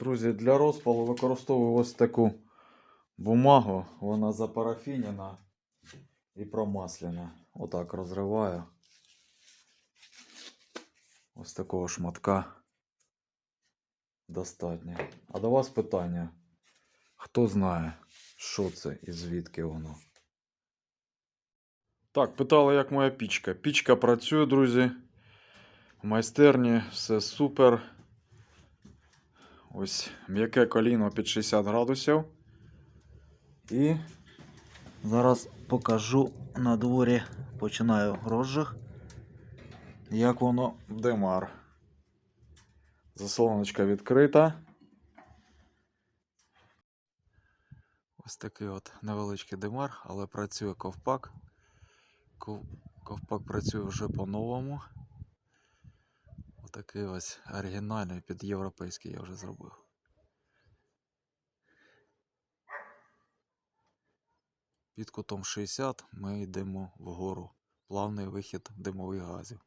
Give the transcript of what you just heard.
Друзі, для розпалу використовую ось таку бумагу. Вона запарафінена і промаслена. Отак розриваю. Ось такого шматка достатньо. А до вас питання. Хто знає, що це і звідки воно? Так, питали, як моя пічка. Пічка працює, друзі. В майстерні все супер. Ось м'яке коліно під 60 градусів. І зараз покажу на дворі, починаю розжиг, як воно демар. Заслоночка відкрита. Ось такий от невеличкий димар, але працює ковпак. Ков- Ковпак працює вже по-новому. Отакий ось оригінальний під європейський я вже зробив. Під кутом 60 ми йдемо вгору. Плавний вихід димових газів.